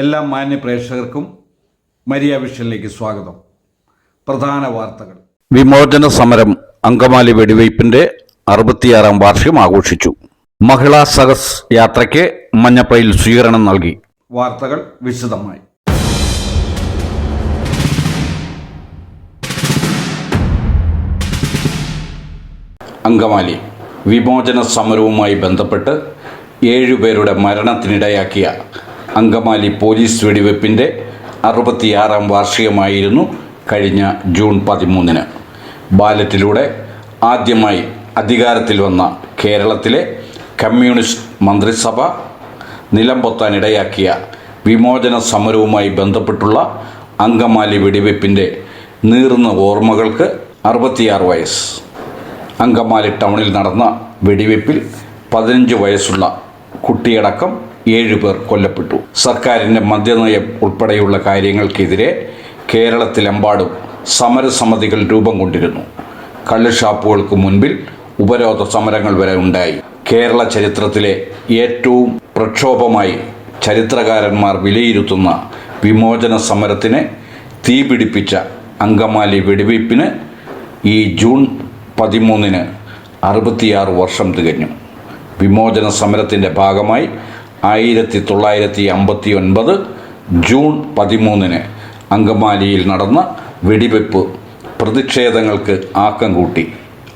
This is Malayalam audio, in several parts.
എല്ലാ മാന്യ പ്രേക്ഷകർക്കും മരിയ വിഷനിലേക്ക് സ്വാഗതം. പ്രധാന വാർത്തകൾ. വിമോചന സമരം അങ്കമാലി വെടിവയ്പ്പിന്റെ അറുപത്തിയാറാം വാർഷികം ആഘോഷിച്ചു. മഹിളാ സഹസ് യാത്രയ്ക്ക് മഞ്ഞപ്പയിൽ സ്വീകരണം നൽകി. വാർത്തകൾ വിശദമായി. അങ്കമാലി വിമോചന സമരവുമായി ബന്ധപ്പെട്ട് ഏഴുപേരുടെ മരണത്തിനിടയാക്കിയ അങ്കമാലി പോലീസ് വെടിവെപ്പിന്റെ അറുപത്തിയാറാം വാർഷികമായിരുന്നു കഴിഞ്ഞ ജൂൺ പതിമൂന്നിന്. ബാലറ്റിലൂടെ ആദ്യമായി അധികാരത്തിൽ വന്ന കേരളത്തിലെ കമ്മ്യൂണിസ്റ്റ് മന്ത്രിസഭ നിലംപൊത്താനിടയാക്കിയ വിമോചന സമരവുമായി ബന്ധപ്പെട്ടുള്ള അങ്കമാലി വെടിവെപ്പിന്റെ നീറുന്ന ഓർമ്മകൾക്ക് അറുപത്തിയാറ് വയസ്സ്. അങ്കമാലി ടൗണിൽ നടന്ന വെടിവെപ്പിൽ പതിനഞ്ച് വയസ്സുള്ള കുട്ടിയടക്കം ഏഴുപേർ കൊല്ലപ്പെട്ടു. സർക്കാരിന്റെ മദ്യനയം ഉൾപ്പെടെയുള്ള കാര്യങ്ങൾക്കെതിരെ കേരളത്തിലെമ്പാടും സമരസമിതികൾ രൂപം കൊണ്ടിരുന്നു. കള്ളുഷാപ്പുകൾക്ക് മുൻപിൽ ഉപരോധ സമരങ്ങൾ വരെ ഉണ്ടായി. കേരള ചരിത്രത്തിലെ ഏറ്റവും പ്രക്ഷോഭമായി ചരിത്രകാരന്മാർ വിലയിരുത്തുന്ന വിമോചന സമരത്തിന് തീപിടിപ്പിച്ച അങ്കമാലി വെടിവയ്പ്പിന് ഈ ജൂൺ പതിമൂന്നിന് അറുപത്തിയാറ് വർഷം തികഞ്ഞു. വിമോചന സമരത്തിന്റെ ഭാഗമായി ആയിരത്തി തൊള്ളായിരത്തി അമ്പത്തി ഒൻപത് ജൂൺ പതിമൂന്നിന് അങ്കമാലിയിൽ നടന്ന വെടിവെപ്പ് പ്രതിഷേധങ്ങൾക്ക് ആക്കം കൂട്ടി.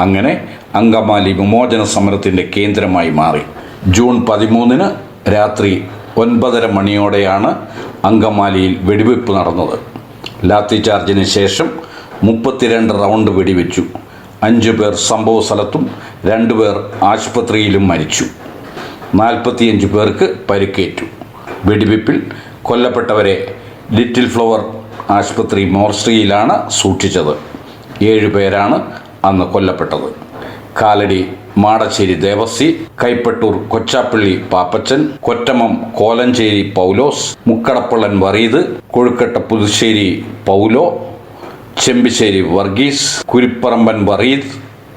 അങ്ങനെ അങ്കമാലി വിമോചന സമരത്തിന്റെ കേന്ദ്രമായി മാറി. ജൂൺ പതിമൂന്നിന് രാത്രി ഒൻപതര മണിയോടെയാണ് അങ്കമാലിയിൽ വെടിവെപ്പ് നടന്നത്. ലാത്തി ചാർജിന് ശേഷം മുപ്പത്തിരണ്ട് റൗണ്ട് വെടിവെച്ചു. അഞ്ചു പേർ സംഭവ സ്ഥലത്തും രണ്ടുപേർ ആശുപത്രിയിലും മരിച്ചു. നാൽപ്പത്തിയഞ്ച് പേർക്ക് പരിക്കേറ്റു. വെടിവെപ്പിൽ കൊല്ലപ്പെട്ടവരെ ലിറ്റിൽ ഫ്ലവർ ആശുപത്രി മോർച്ചറിയിലാണ് സൂക്ഷിച്ചത്. ഏഴു പേരാണ് അന്ന് കൊല്ലപ്പെട്ടത്. കാലടി മാടശ്ശേരി ദേവസി കൈപ്പട്ടൂർ കൊച്ചാപ്പള്ളി പാപ്പച്ചൻ കൊറ്റമം കോലഞ്ചേരി പൗലോസ് മുക്കടപ്പള്ളൻ വറീദ് കൊഴുക്കട്ട പുതുശ്ശേരി പൗലോ ചെമ്പിശ്ശേരി വർഗീസ് കുരിപ്പറമ്പൻ വറീദ്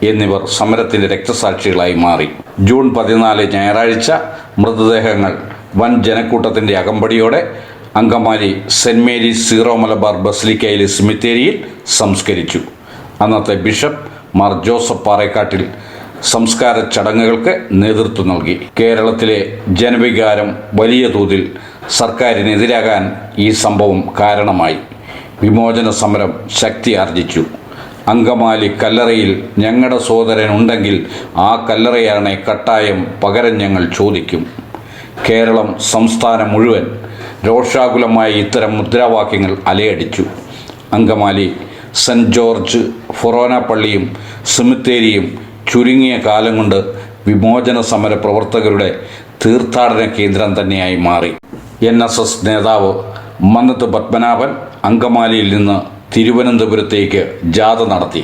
എന്നിവർ സമരത്തിന്റെ രക്തസാക്ഷികളായി മാറി. ജൂൺ പതിനാല് ഞായറാഴ്ച മൃതദേഹങ്ങൾ വൻ ജനക്കൂട്ടത്തിന്റെ അകമ്പടിയോടെ Angamaly Saint Mary's Syro Malabar ബസ്ലിക്കയിലെ സിമിത്തേരിയിൽ സംസ്കരിച്ചു. അന്നത്തെ ബിഷപ്പ് മാർ ജോസഫ് പാറേക്കാട്ടിൽ സംസ്കാര ചടങ്ങുകൾക്ക് നേതൃത്വം നൽകി. കേരളത്തിലെ ജനവികാരം വലിയ തോതിൽ സർക്കാരിനെതിരാകാൻ ഈ സംഭവം കാരണമായി. വിമോചന സമരം ശക്തി ആർജിച്ചു. അങ്കമാലി കല്ലറയിൽ ഞങ്ങളുടെ സോദരൻ ഉണ്ടെങ്കിൽ ആ കല്ലറയാണ് കട്ടായം പകരം ഞങ്ങൾ ചോദിക്കും. കേരളം സംസ്ഥാനം മുഴുവൻ രോഷാകുലമായി ഇത്തരം മുദ്രാവാക്യങ്ങൾ അലയടിച്ചു. അങ്കമാലി സെന്റ് ജോർജ് ഫൊറോന പള്ളിയും സെമിത്തേരിയും ചുരുങ്ങിയ കാലം കൊണ്ട് വിമോചന സമര പ്രവർത്തകരുടെ തീർത്ഥാടന കേന്ദ്രം തന്നെയായി മാറി. എൻ എസ് എസ് നേതാവ് മന്നത്ത് പത്മനാഭൻ അങ്കമാലിയിൽ നിന്ന് തിരുവനന്തപുരത്തേക്ക് ജാഥ നടത്തി.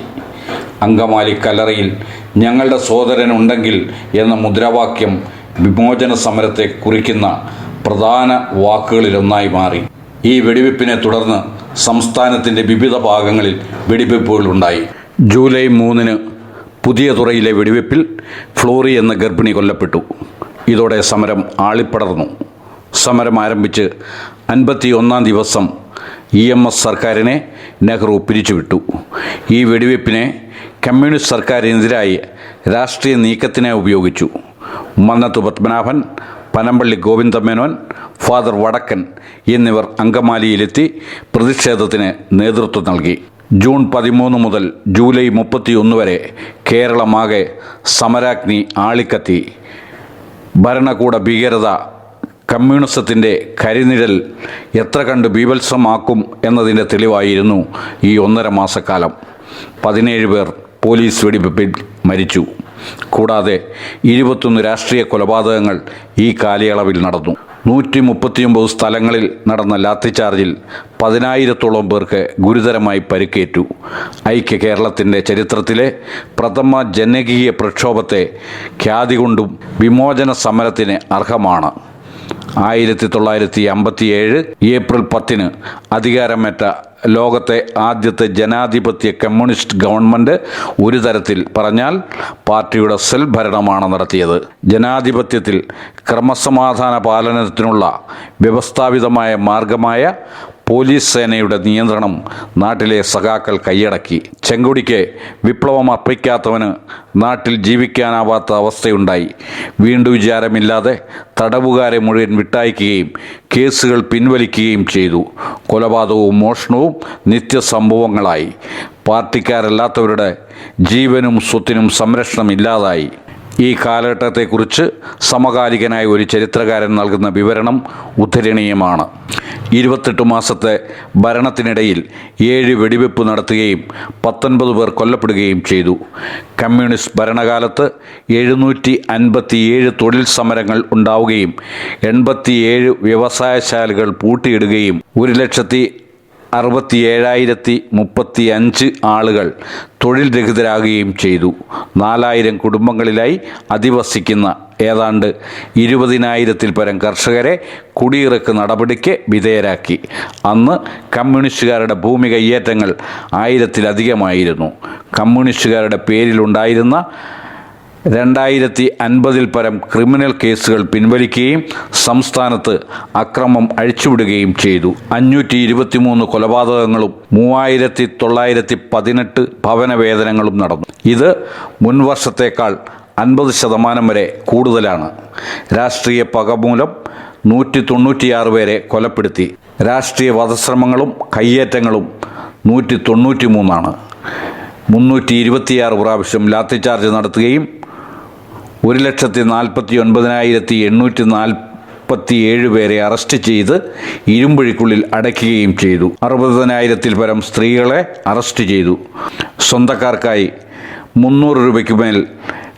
അങ്കമാലി കല്ലറയിൽ ഞങ്ങളുടെ സോദരൻ ഉണ്ടെങ്കിൽ എന്ന മുദ്രാവാക്യം വിമോചന സമരത്തെ കുറിക്കുന്ന പ്രധാന വാക്കുകളിലൊന്നായി മാറി. ഈ വെടിവെപ്പിനെ തുടർന്ന് സംസ്ഥാനത്തിന്റെ വിവിധ ഭാഗങ്ങളിൽ വെടിവെപ്പുകൾ ഉണ്ടായി. ജൂലൈ മൂന്നിന് പുതിയ തുറയിലെ വെടിവെപ്പിൽ ഫ്ലോറി എന്ന ഗർഭിണി കൊല്ലപ്പെട്ടു. ഇതോടെ സമരം ആളിപ്പടർന്നു. സമരം ആരംഭിച്ച് അൻപത്തി ഒന്നാം ദിവസം ഇ എം എസ് സർക്കാരിനെ നെഹ്റു പിരിച്ചുവിട്ടു. ഈ വെടിവയ്പ്പിനെ കമ്മ്യൂണിസ്റ്റ് സർക്കാരിനെതിരായി രാഷ്ട്രീയ നീക്കത്തിനെ ഉപയോഗിച്ചു. മന്നത്തു പത്മനാഭൻ പനമ്പള്ളി ഗോവിന്ദമേനോൻ ഫാദർ വടക്കൻ എന്നിവർ അങ്കമാലിയിലെത്തി പ്രതിഷേധത്തിന് നേതൃത്വം നൽകി. ജൂൺ പതിമൂന്ന് മുതൽ ജൂലൈ മുപ്പത്തിയൊന്ന് വരെ കേരളമാകെ സമരാഗ്നി ആളിക്കത്തി. ഭരണകൂട ഭീകരത കമ്മ്യൂണിസത്തിന്റെ കരിനിഴൽ എത്ര കണ്ട് ബീഭത്സമാക്കും എന്നതിന്റെ തെളിവായിരുന്നു ഈ ഒന്നര മാസക്കാലം. പതിനേഴ് പേർ പോലീസ് വെടിവെപ്പിൽ മരിച്ചു. കൂടാതെ ഇരുപത്തൊന്ന് രാഷ്ട്രീയ കൊലപാതകങ്ങൾ ഈ കാലയളവിൽ നടന്നു. നൂറ്റി മുപ്പത്തിയൊമ്പത് സ്ഥലങ്ങളിൽ നടന്ന ലാത്തിച്ചാർജിൽ പതിനായിരത്തോളം പേർക്ക് ഗുരുതരമായി പരിക്കേറ്റു. ഐക്യ കേരളത്തിന്റെ ചരിത്രത്തിലെ പ്രഥമ ജനകീയ പ്രക്ഷോഭത്തെ ഖ്യാതി കൊണ്ടും വിമോചന സമരത്തിന് അർഹമാണ്. ആയിരത്തി തൊള്ളായിരത്തി അമ്പത്തി ഏഴ് ഏപ്രിൽ പത്തിന് അധികാരമേറ്റ ലോകത്തെ ആദ്യത്തെ ജനാധിപത്യ കമ്മ്യൂണിസ്റ്റ് ഗവൺമെന്റ് ഒരു തരത്തിൽ പറഞ്ഞാൽ പാർട്ടിയുടെ സെൽ ഭരണമാണ് നടത്തിയത്. ജനാധിപത്യത്തിൽ ക്രമസമാധാന പാലനത്തിനുള്ള വ്യവസ്ഥാപിതമായ മാർഗമായ പോലീസ് സേനയുടെ നിയന്ത്രണം നാട്ടിലെ സഖാക്കൾ കൈയടക്കി. ചെങ്കുടിക്ക് വിപ്ലവം അർപ്പിക്കാത്തവന് നാട്ടിൽ ജീവിക്കാനാവാത്ത അവസ്ഥയുണ്ടായി. വീണ്ടും വിചാരമില്ലാതെ തടവുകാരെ മുഴുവൻ വിട്ടയക്കുകയും കേസുകൾ പിൻവലിക്കുകയും ചെയ്തു. കൊലപാതകവും മോഷണവും നിത്യസംഭവങ്ങളായി. പാർട്ടിക്കാരല്ലാത്തവരുടെ ജീവനും സ്വത്തിനും സംരക്ഷണം ഇല്ലാതായി. ഈ കാലഘട്ടത്തെക്കുറിച്ച് സമകാലികനായ ഒരു ചരിത്രകാരൻ നൽകുന്ന വിവരണം ഉദ്ധരണീയമാണ്. ഇരുപത്തെട്ട് മാസത്തെ ഭരണത്തിനിടയിൽ ഏഴ് വെടിവെപ്പ് നടത്തുകയും പത്തൊൻപത് പേർ കൊല്ലപ്പെടുകയും ചെയ്തു. കമ്മ്യൂണിസ്റ്റ് ഭരണകാലത്ത് എഴുന്നൂറ്റി അൻപത്തിയേഴ് തൊഴിൽ സമരങ്ങൾ ഉണ്ടാവുകയും എൺപത്തിയേഴ് വ്യവസായശാലകൾ പൂട്ടിയിടുകയും ഒരു ലക്ഷത്തി അറുപത്തി ഏഴായിരത്തി മുപ്പത്തി അഞ്ച് ആളുകൾ തൊഴിൽ രഹിതരാകുകയും ചെയ്തു. നാലായിരം കുടുംബങ്ങളിലായി അധിവസിക്കുന്ന ഏതാണ്ട് ഇരുപതിനായിരത്തിൽ പരം കർഷകരെ കുടിയിറക്ക് നടപടിക്ക് വിധേയരാക്കി. അന്ന് കമ്മ്യൂണിസ്റ്റുകാരുടെ ഭൂമി കയ്യേറ്റങ്ങൾ ആയിരത്തിലധികമായിരുന്നു. കമ്മ്യൂണിസ്റ്റുകാരുടെ പേരിലുണ്ടായിരുന്ന രണ്ടായിരത്തി അൻപതിൽ പരം ക്രിമിനൽ കേസുകൾ പിൻവലിക്കുകയും സംസ്ഥാനത്ത് അക്രമം അഴിച്ചുവിടുകയും ചെയ്തു. അഞ്ഞൂറ്റി ഇരുപത്തിമൂന്ന് കൊലപാതകങ്ങളും മൂവായിരത്തി തൊള്ളായിരത്തി പതിനെട്ട് ഭവനവേദനങ്ങളും നടന്നു. ഇത് മുൻവർഷത്തേക്കാൾ അൻപത് ശതമാനം വരെ കൂടുതലാണ്. രാഷ്ട്രീയ പക മൂലം നൂറ്റി തൊണ്ണൂറ്റിയാറ് പേരെ കൊലപ്പെടുത്തി. രാഷ്ട്രീയ വധശ്രമങ്ങളും കയ്യേറ്റങ്ങളും നൂറ്റി തൊണ്ണൂറ്റി മൂന്നാണ് മുന്നൂറ്റി ഇരുപത്തിയാറ് പ്രാവശ്യം ലാത്തിചാർജ് നടത്തുകയും ഒരു ലക്ഷത്തി നാൽപ്പത്തി ഒൻപതിനായിരത്തി എണ്ണൂറ്റി നാൽപ്പത്തി ഏഴ് പേരെ അറസ്റ്റ് ചെയ്ത് ഇരുമ്പുഴിക്കുള്ളിൽ അടയ്ക്കുകയും ചെയ്തു. അറുപതിനായിരത്തിൽ പരം സ്ത്രീകളെ അറസ്റ്റ് ചെയ്തു. സ്വന്തക്കാർക്കായി മുന്നൂറ് രൂപയ്ക്ക് മേൽ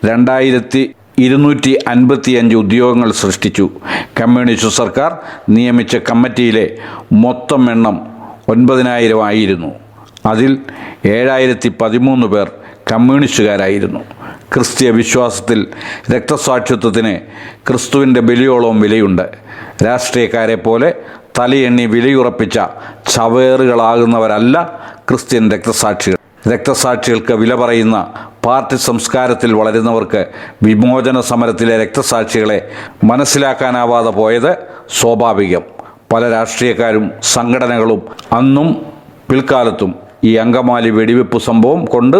രണ്ടായിരത്തി ഇരുന്നൂറ്റി അൻപത്തി അഞ്ച് ഉദ്യോഗങ്ങൾ സൃഷ്ടിച്ചു. കമ്മ്യൂണിസ്റ്റ് സർക്കാർ നിയമിച്ച കമ്മിറ്റിയിലെ മൊത്തം എണ്ണം ഒൻപതിനായിരം ആയിരുന്നു. അതിൽ ഏഴായിരത്തി പതിമൂന്ന് പേർ കമ്മ്യൂണിസ്റ്റുകാരായിരുന്നു. ക്രിസ്തീയ വിശ്വാസത്തിൽ രക്തസാക്ഷിത്വത്തിന് ക്രിസ്തുവിന്റെ ബലിയോളവും വിലയുണ്ട്. രാഷ്ട്രീയക്കാരെ പോലെ തലയെണ്ണി വിലയുറപ്പിച്ച ചവേറുകളാകുന്നവരല്ല ക്രിസ്ത്യൻ രക്തസാക്ഷികൾ. രക്തസാക്ഷികൾക്ക് വില പറയുന്ന പാർട്ടി സംസ്കാരത്തിൽ വളരുന്നവർക്ക് വിമോചന സമരത്തിലെ രക്തസാക്ഷികളെ മനസ്സിലാക്കാനാവാതെ പോയത് സ്വാഭാവികം. പല രാഷ്ട്രീയക്കാരും സംഘടനകളും അന്നും പിൽക്കാലത്തും ഈ അങ്കമാലി വെടിവെപ്പ് സംഭവം കൊണ്ട്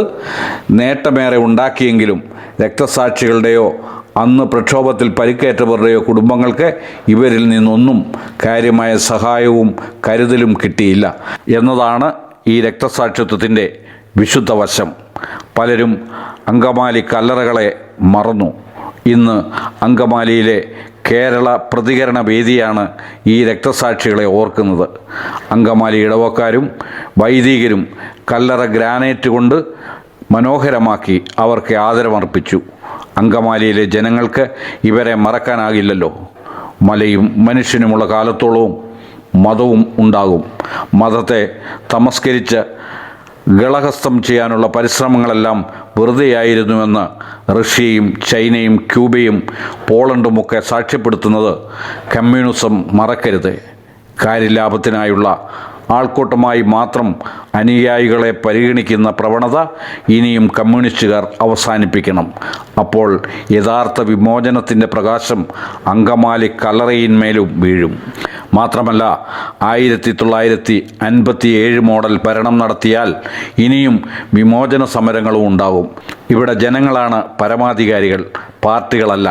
നേട്ടമേറെ ഉണ്ടാക്കിയെങ്കിലും രക്തസാക്ഷികളുടെയോ അന്ന് പ്രക്ഷോഭത്തിൽ പരിക്കേറ്റവരുടെയോ കുടുംബങ്ങൾക്ക് ഇവരിൽ നിന്നൊന്നും കാര്യമായ സഹായവും കരുതലും കിട്ടിയില്ല എന്നതാണ് ഈ രക്തസാക്ഷിത്വത്തിന്റെ വിശുദ്ധ വശം. പലരും അങ്കമാലി കല്ലറകളെ മറന്നു. ഇന്ന് അങ്കമാലിയിലെ കേരള പ്രതികരണ വേദിയാണ് ഈ രക്തസാക്ഷികളെ ഓർക്കുന്നത്. അങ്കമാലി ഇടവക്കാരും വൈദികരും കല്ലറ ഗ്രാനൈറ്റ് കൊണ്ട് മനോഹരമാക്കി അവർക്ക് ആദരമർപ്പിച്ചു. അങ്കമാലിയിലെ ജനങ്ങൾക്ക് ഇവരെ മറക്കാനാകില്ലല്ലോ. മലയും മനുഷ്യനുമുള്ള കാലത്തോളവും മതവും ഉണ്ടാകും. മതത്തെ തമസ്കരിച്ച് ഗളഹസ്തം ചെയ്യാനുള്ള പരിശ്രമങ്ങളെല്ലാം വെറുതെയായിരുന്നുവെന്ന് റഷ്യയും ചൈനയും ക്യൂബയും പോളണ്ടുമൊക്കെ സാക്ഷ്യപ്പെടുത്തുന്നത് കമ്മ്യൂണിസം മറക്കരുത്. കാര്യലാഭത്തിനായുള്ള ആൾക്കൂട്ടമായി മാത്രം അനുയായികളെ പരിഗണിക്കുന്ന പ്രവണത ഇനിയും കമ്മ്യൂണിസ്റ്റുകാർ അവസാനിപ്പിക്കണം. അപ്പോൾ യഥാർത്ഥ വിമോചനത്തിന്റെ പ്രകാശം അങ്കമാലി കല്ലറയിന്മേലും വീഴും. മാത്രമല്ല ആയിരത്തി തൊള്ളായിരത്തി അൻപത്തി ഏഴ് മോഡൽ ഭരണം നടത്തിയാൽ ഇനിയും വിമോചന സമരങ്ങളും ഉണ്ടാവും. ഇവിടെ ജനങ്ങളാണ് പരമാധികാരികൾ പാർട്ടികളല്ല.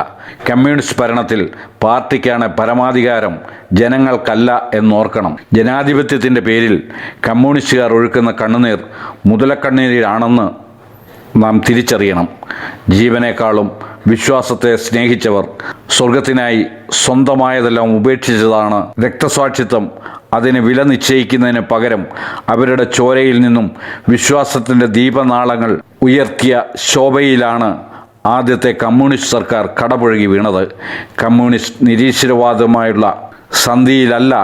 കമ്മ്യൂണിസ്റ്റ് ഭരണത്തിൽ പാർട്ടിക്കാണ് പരമാധികാരം ജനങ്ങൾക്കല്ല എന്നോർക്കണം. ജനാധിപത്യത്തിന്റെ പേരിൽ കമ്മ്യൂണിസ്റ്റുകാർ ഒഴുക്കുന്ന കണ്ണുനീർ മുതലക്കണ്ണീരാണെന്ന് നാം തിരിച്ചറിയണം. ജീവനേക്കാളും വിശ്വാസത്തെ സ്നേഹിച്ചവർ സ്വർഗത്തിനായി സ്വന്തമായതെല്ലാം ഉപേക്ഷിച്ചതാണ് രക്തസാക്ഷിത്വം. അതിന് വില നിശ്ചയിക്കുന്നതിന് പകരം അവരുടെ ചോരയിൽ നിന്നും വിശ്വാസത്തിന്റെ ദീപനാളങ്ങൾ ഉയർത്തിയ ശോഭയിലാണ് ആദ്യത്തെ കമ്മ്യൂണിസ്റ്റ് സർക്കാർ കടപുഴകി വീണത്. കമ്മ്യൂണിസ്റ്റ് നിരീശ്വരവാദമായുള്ള സന്ധിയിലല്ല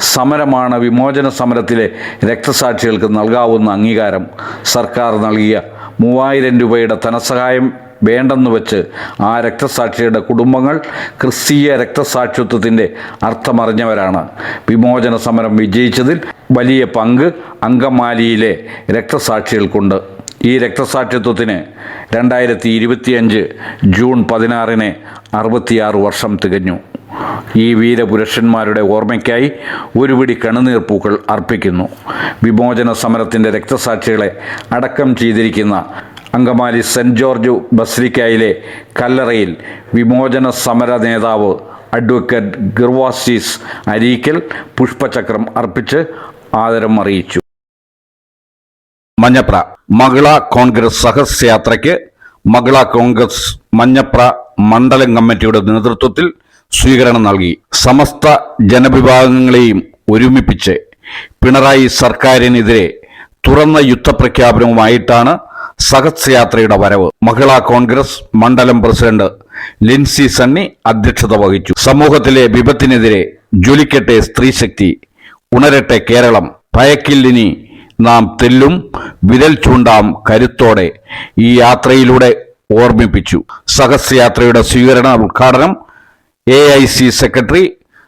സമരമാണ് വിമോചന സമരത്തിലെ രക്തസാക്ഷികൾക്ക് നൽകാവുന്ന അംഗീകാരം. സർക്കാർ നൽകിയ മൂവായിരം രൂപയുടെ ധനസഹായം വേണ്ടെന്ന് വെച്ച് ആ രക്തസാക്ഷിയുടെ കുടുംബങ്ങൾ ക്രിസ്തീയ രക്തസാക്ഷിത്വത്തിന്റെ അർത്ഥമറിഞ്ഞവരാണ്. വിമോചന സമരം വിജയിച്ചതിൽ വലിയ പങ്ക് അങ്കമാലിയിലെ രക്തസാക്ഷികൾക്കുണ്ട്. ഈ രക്തസാക്ഷിത്വത്തിന് രണ്ടായിരത്തി ഇരുപത്തിയഞ്ച് ജൂൺ പതിനാറിന് അറുപത്തിയാറ് വർഷം തികഞ്ഞു. ഈ വീരപുരുഷന്മാരുടെ ഓർമ്മയ്ക്കായി ഒരു പിടി കണ്ണുനീർ പൂക്കൾ അർപ്പിക്കുന്നു. വിമോചന സമരത്തിന്റെ രക്തസാക്ഷികളെ അടക്കം ചെയ്തിരിക്കുന്ന അങ്കമാലി സെന്റ് ജോർജ് ബസ്ലിക്കായിലെ കല്ലറയിൽ വിമോചന സമര നേതാവ് അഡ്വക്കേറ്റ് ഗിർവാസിസ് അരീക്കൽ പുഷ്പചക്രം അർപ്പിച്ച് ആദരം അറിയിച്ചു മഞ്ഞപ്ര. മഹിള കോൺഗ്രസ് സഹസ്യാത്രയ്ക്ക് മഹിള കോൺഗ്രസ് മഞ്ഞപ്ര മണ്ഡലം കമ്മിറ്റിയുടെ നേതൃത്വത്തിൽ സ്വീകരണം നൽകി. സമസ്ത ജനവിഭാഗങ്ങളെയും ഒരുമിപ്പിച്ച് പിണറായി സർക്കാരിനെതിരെ തുറന്ന യുദ്ധപ്രഖ്യാപനവുമായിട്ടാണ് സഹസ്യാത്രയുടെ വരവ്. മഹിളാ കോൺഗ്രസ് മണ്ഡലം പ്രസിഡന്റ് ലിൻസി സണ്ണി അധ്യക്ഷത വഹിച്ചു. സമൂഹത്തിലെ വിപത്തിനെതിരെ ജ്വലിക്കട്ടെ സ്ത്രീശക്തി ഉണരട്ടെ കേരളം ഭയക്കില്ലിനി നാം തെല്ലും വിരൽ ചൂണ്ടാം കരുത്തോടെ ഈ യാത്രയിലൂടെ ഓർമ്മിപ്പിച്ചു. സഹസ്യാത്രയുടെ സ്വീകരണ ഉദ്ഘാടനം A I C secretary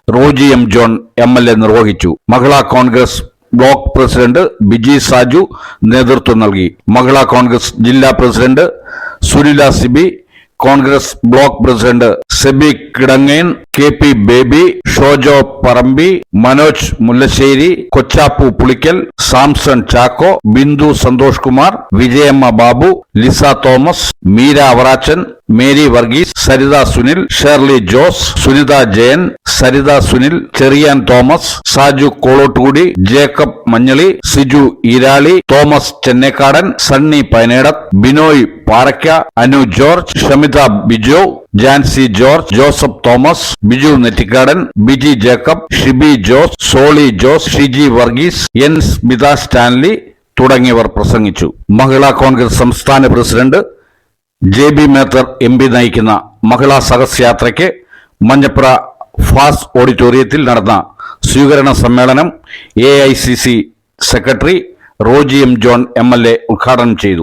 Roji M John M L A നിർവഹിച്ചു. മഹിളാ കോൺഗ്രസ് ബ്ലോക്ക് പ്രസിഡന്റ് ബിജി സാജു നേതൃത്വം നൽകി. മഹിളാ കോൺഗ്രസ് ജില്ലാ president Sunila Sibi Congress block president Sebi Kidangen K P Baby Shojo Parambi Manoj Mullassery Kochappu Pulickal Samson Chacko Bindu Santhosh Kumar Vijayamma Babu Lisa Thomas Meera Avarachan Mary Varghese Saritha Sunil Shirley Jose Sunitha Jayan Saritha Sunil Cheriyan Thomas Saju Kolottukudy Jacob Manjali Siju Erali Thomas Chennekkadan Sunny Painedath Binoy Paraykka Anu George Shamitha Bijo Jancy George Joseph Thomas Biju Nettikkadan Biji Jacob Shibi Jose Soly Jose Shiji Varghese N Smitha Stanley തുടങ്ങിയവർ പ്രസംഗിച്ചു. മഹിളാ കോൺഗ്രസ് സംസ്ഥാന president J B Mather M P നയിക്കുന്ന മഹിളാ സഹസ്യാത്രയ്ക്ക് മഞ്ഞപ്പുറ ഫാസ് ഓഡിറ്റോറിയത്തിൽ നടന്ന സ്വീകരണ സമ്മേളനം A secretary Roji M John A ഉദ്ഘാടനം ചെയ്തു.